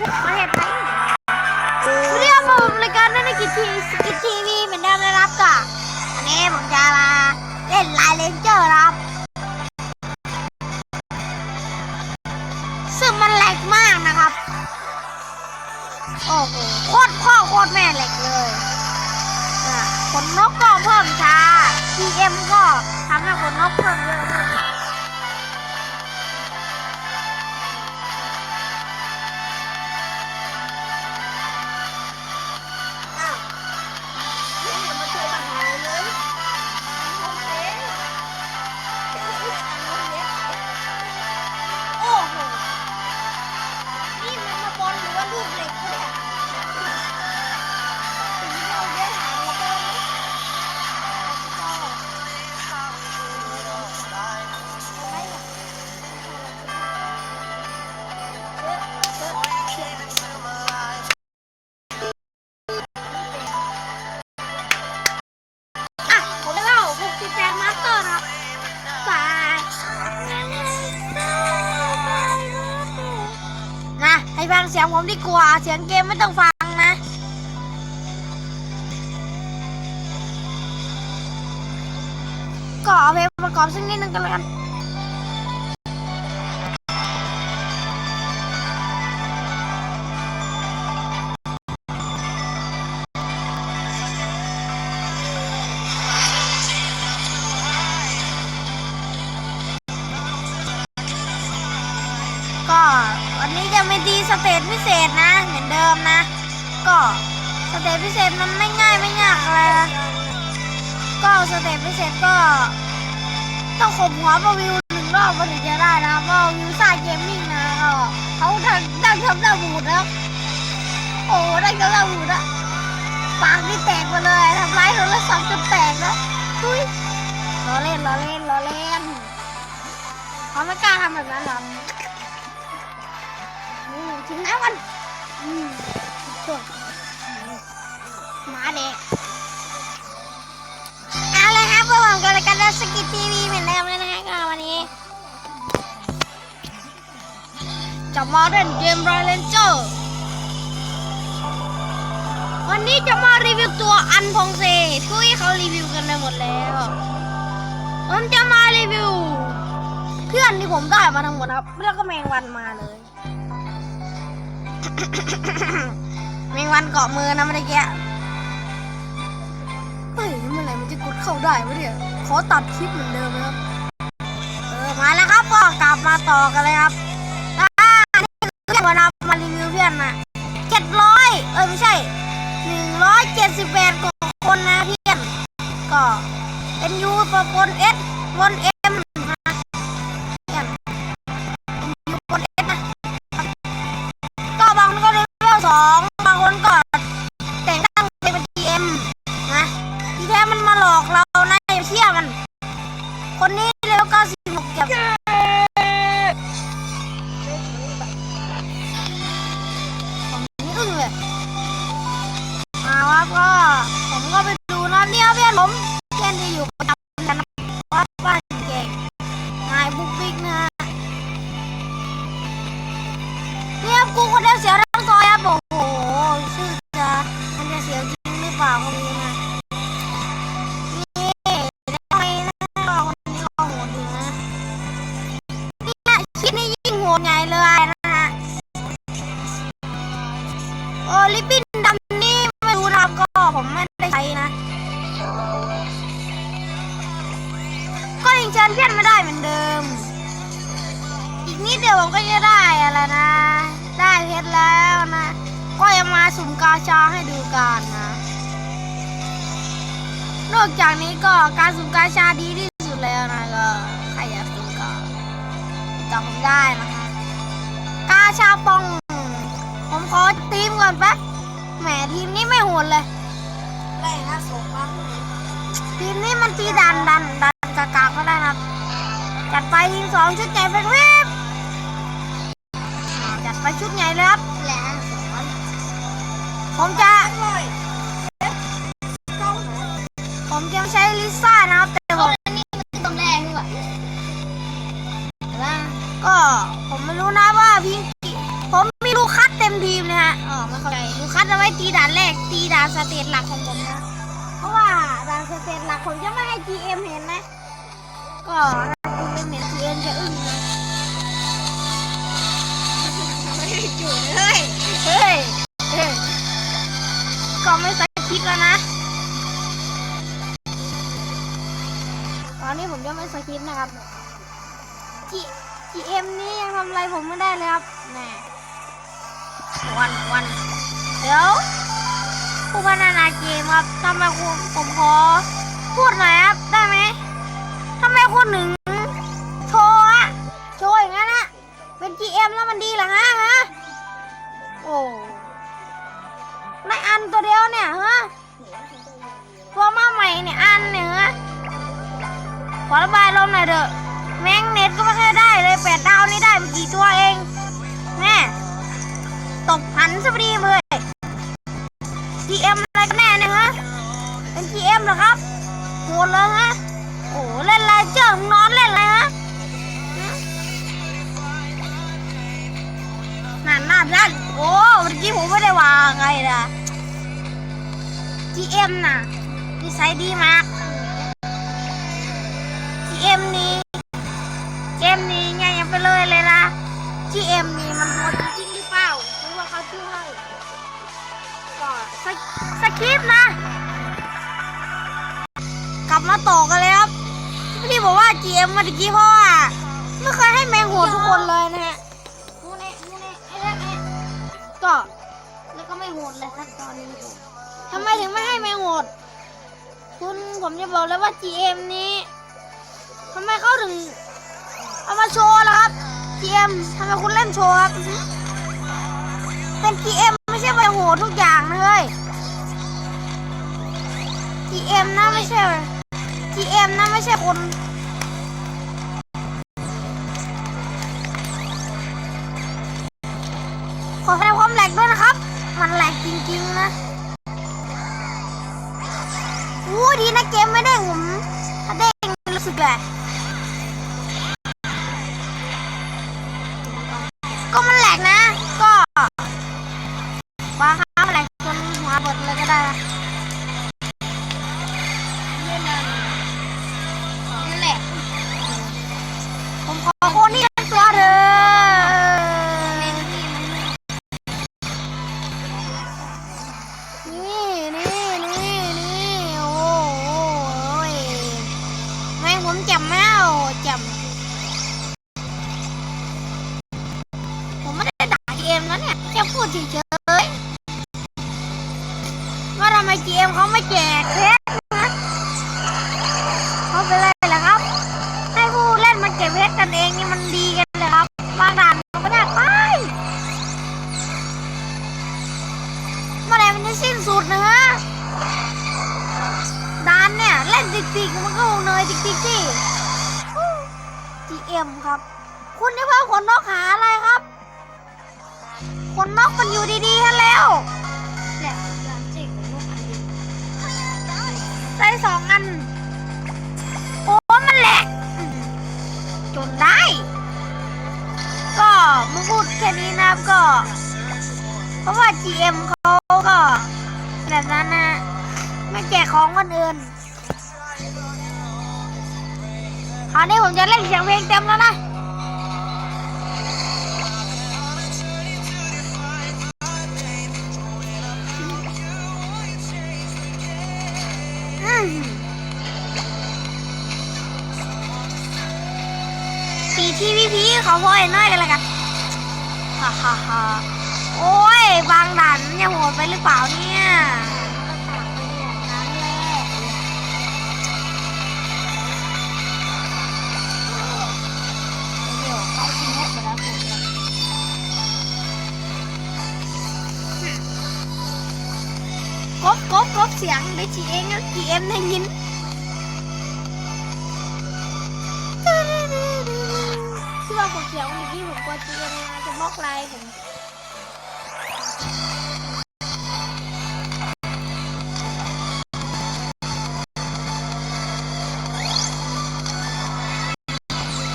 พวกประเทศไทยสวัสดีครับผมรายการนันกิจทีสกิจทีวีเหมือนเดิมนะครับก็วันนี้ผมจะมาเล่นไลน์เลนเจอร์ครับ ซึ่งมันแหลกมากนะครับ โอ้โหโคตรพ่อโคตรแม่แหลกเลยอะขนนกก็เพิ่มช้า PM ก็ทำให้ขนนกเพิ่มเยอะ ยงผมดีกว่า เสียงเกมไม่ต้องฟังนะ ก็เอาเพลงประกอบสักนิดนึงกันแล้วกัน วันนี้จะไม่ดีสเตจพิเศษนะ เหมือนเดิมนะ ก็สเตจพิเศษมันไม่ง่ายไม่ยากอะไรนะก็สเตจพิเศษก็ ต้องข่มหัวประวิวหนึ่งรอบก็ถึงจะได้นะเพราะวิวซ่าเกมมิ่งนะก็เขาทำดังทำหน้าบูดนะโอ้ดังทำหน้าบูดอะปากนี่แตกมาเลยทำร้ายโทรศัพท์จนแตกนะทุยล้อเล่นล้อเล่นล้อเล่นเขาไม่กล้าทำแบบนั้นหรอก อืมถึงน้ำกันอืมโถ่หมาเด็กเอาเลยครับพวกผมกับรายการสกิททีวีเหมือนเดิมเลยนะฮะก็วันนี้จะมาเล่นเกมไรเลนเจอร์วันนี้จะมารีวิวตัวอันพงเซทุยเขารีวิวกันไปหมดแล้วผมจะมารีวิว เพื่อนที่ผมได้มาทั้งหมดครับ แล้วก็แมงวันมาเลย แมงวันเกาะมือนะเมื่อกี้เฮ้ยเมื่อไหร่มันจะกดเข้าได้วะเนี่ยขอตัดคลิปเหมือนเดิมนะครับเออมาแล้วครับก็กลับมาต่อกันเลยครับอ่านี่คือเพื่อนวันนับมารีวิวเพื่อนนะเจ็ดร้อยเอ้ยไม่ใช่หนึ่งร้อยเจ็ดสิบแปดคนนะเพื่อนก็เป็นยูปะปนเอสปนเอ นี้เลเวลเก้าสิ เชิญเพื่อนไม่ได้เหมือนเดิม อีกนิดเดียวผมก็จะได้อะไรนะ ได้เพชรแล้วนะ ก็ยังมาสุ่มกาชาให้ดูกันนะ นอกจากนี้ก็การสุ่มกาชาดีที่สุดแล้วนะก็ใครอยากสุ่มก็จับผมได้นะคะ กาชาปอง ผมขอทีมก่อนแป๊บ แหมทีมนี้ไม่โหดเลยไล่นะส่งมาทีมนี้มันตีดันดันดัน กากาก็ได้นะครับ จัดไปทีมสองชุดใหญ่เป็นเว็บจัดไปชุดใหญ่เลยครับแหละผมจะ ก็ถ้าคุณไม่เห็น GM จะอึ้งนะไม่ได้จุดเฮ้ยเฮ้ยเฮ้ยก็ไม่ใส่คลิปแล้วนะตอนนี้ผมยังไม่สคริปต์นะครับ G GM นี้ยังทำอะไรผมไม่ได้เลยครับแหน่วันวันเดี๋ยวผู้พัฒนาเกมครับทำไมผมขอพูดหน่อยครับได้ไหม คุณหนึ่งโชว์อะโชว์อย่างนั้นอะเป็น GM แล้วมันดีเหรอฮะฮะโอ้ไม่อันตัวเดียวเนี่ยฮะตัวมาใหม่เนี่ยอันเนี่ยฮะขอระบายลมหน่อยเถอะแม่งเน็ตก็ไม่ค่อยได้เลยแปดดาวนี่ได้ไปกี่ตัวเองแม่ตบหันสวัสดีเลย นั่นน่าด้านโอ้เมื่อกี้ผมไม่ได้วางไงนะ GM น่ะนิสัยดีมาก GM นี้เกมนี้เนี่ยยังไปเลยเลยนะ GM นี้มันโหดจริงหรือเปล่าหรือว่าเขาชื่อให้ก็สกสคริปต์นะ กลับมาต่อกันเลยครับที่บอกว่า GM เมื่อกี้เพราะว่าไม่เคยให้แมงโหดทุกคนเลยนะฮะ ก็ แล้วก็ไม่โหดเลยครับตอนนี้ทำไมถึงไม่ให้แมงโหด คุณผมจะบอกเลยว่า GM นี้ทำไมเขาถึงเอามาโชว์ล่ะครับ GM ทำไมคุณเล่นโชว์ครับเป็น GM ไม่ใช่ใบโหดทุกอย่างนะเลย GM นะไม่ใช่ GM นะไม่ใช่คนขอแสดง เลยก็ได้นะนั่นแหละ ผมขอโคนนี่ทั้ตัวเถอะนี่นี่นี่นี่โอ้โหยแม่งผมจำแมวจำผมไม่ได้ด่าเกมนะเนี่ย แค่พูดเฉย มเขาไม่แจกเพชรนะเขาเป็นไรล่ะครับ ให้ผู้เล่นมาเก็บเพชรกันเองนี่มันดีกันเลยครับบางด่านมันก็ได้ไปเมื่อไหร่มันจะสิ้นสุดนะฮะด่านเนี่ยเล่นติ๊กๆมันก็คงเนยติ๊กๆสิ GM ครับ คุณนี่เพิ่มขนนกหาอะไรครับขนนกมันอยู่ดีๆฮะแล้ว สองอัน โอ้มันแหลก จนได้ ก็มาพูดแค่นี้นะครับก็ เพราะว่า GM เขาก็ แบบนั้นนะไม่แจกของคนอื่นคราวนี้ผมจะเล่นเสียงเพลงเต็มแล้วนะ เขอพ่อไอ้น้อยกันเละกันฮ่าฮ่าฮ่าโอ้ยบางด่านมันจะโหดไปหรือเปล่าเนี่ยกบกบกบเสียงเดี๋ยวจีเองนะจีเอ็มได้ยิน เดี๋ยงเมื่อกี้ผมกลัวจะยังไงจะบล็อกไลน์ผม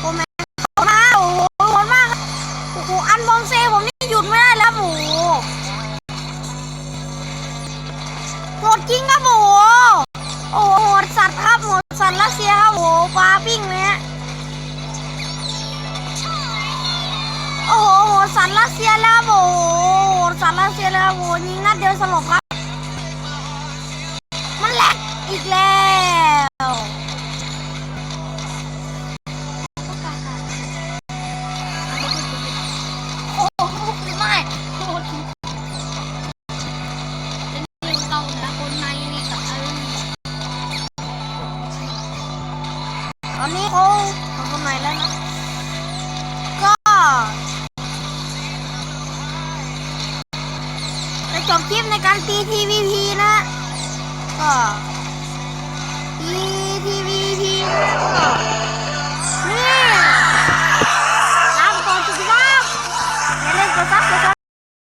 โอ้แม่เข้ามาโอ้โหโหดมากครับโอ้โหอันบอมเซ่ผมนี่ อีกแล้วโอ้โหไม่โทษทีเล่นเก่านะคนในนี่กับอะไรตอนนี้เขาทำคนไหนแล้วนะ ก็จะจบคลิปในการตี TVP นะ ก็ ตี TVP ก็นี่